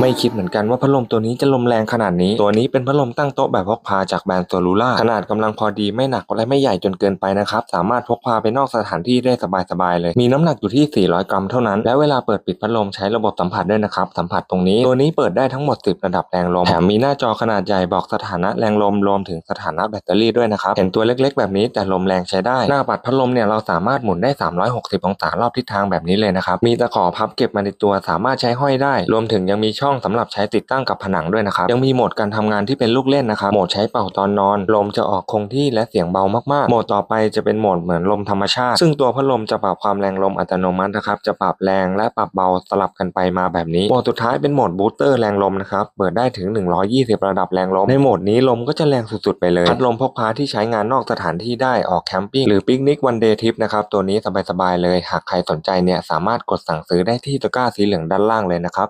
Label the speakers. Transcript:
Speaker 1: ไม่คิดเหมือนกันว่าพัดลมตัวนี้จะลมแรงขนาดนี้ ตัวนี้เป็นพัดลมตั้งโต๊ะแบบพกพาจากแบรนด์โซลูล่าขนาดกำลังพอดีไม่หนักและไม่ใหญ่จนเกินไปนะครับ สามารถพกพาไปนอกสถานที่ได้สบายๆเลย มีน้ำหนักอยู่ที่ 400 กรัมเท่านั้น และเวลาเปิดปิดพัดลมใช้ระบบสัมผัสด้วยนะครับ สัมผัสตรงนี้ ตัวนี้เปิดได้ทั้งหมด 10 ระดับแรงลม แถมมีหน้าจอขนาดใหญ่บอกสถานะแรงลมรวมถึงสถานะแบตเตอรี่ด้วยนะครับ เห็นตัวเล็กๆ แบบนี้แต่ลมแรงใช้ได้ หน้าปัดพัดลมเนี่ยเราสามารถหมุนได้ 360 องศารอบทิศทางแบบนี้เลยนะครับ มีตะขอพับเก็บมาในตัวสามารถใช้ห้อยได้ รวมถึงยังมีช่อง่องสำหรับใช้ติดตั้งกับผนังด้วยนะครับ ยังมีโหมดการทำงานที่เป็นลูกเล่นนะครับ โหมดใช้เป่าตอนนอน ลมจะออกคงที่และเสียงเบามากๆ โหมดต่อไปจะเป็นโหมดเหมือนลมธรรมชาติ ซึ่งตัวพัดลมจะปรับความแรงลมอัตโนมัตินะครับ จะปรับแรงและปรับเบาสลับกันไปมาแบบนี้ โหมดสุดท้ายเป็นโหมดบูสเตอร์แรงลมนะครับ เปิดได้ถึง 120 ระดับแรงลม ในโหมดนี้ลมก็จะแรงสุดๆไปเลย พัดลมพกพาที่ใช้งานนอกสถานที่ได้ ออกแคมปิ้งหรือปิกนิกวันเดย์ทริปนะครับ ตัวนี้สบายๆเลย หากใครสนใจเนี่ยสามารถกดสั่งซื้อได้ที่ตะกร้าสีเหลืองด้านล่างเลยนะครับ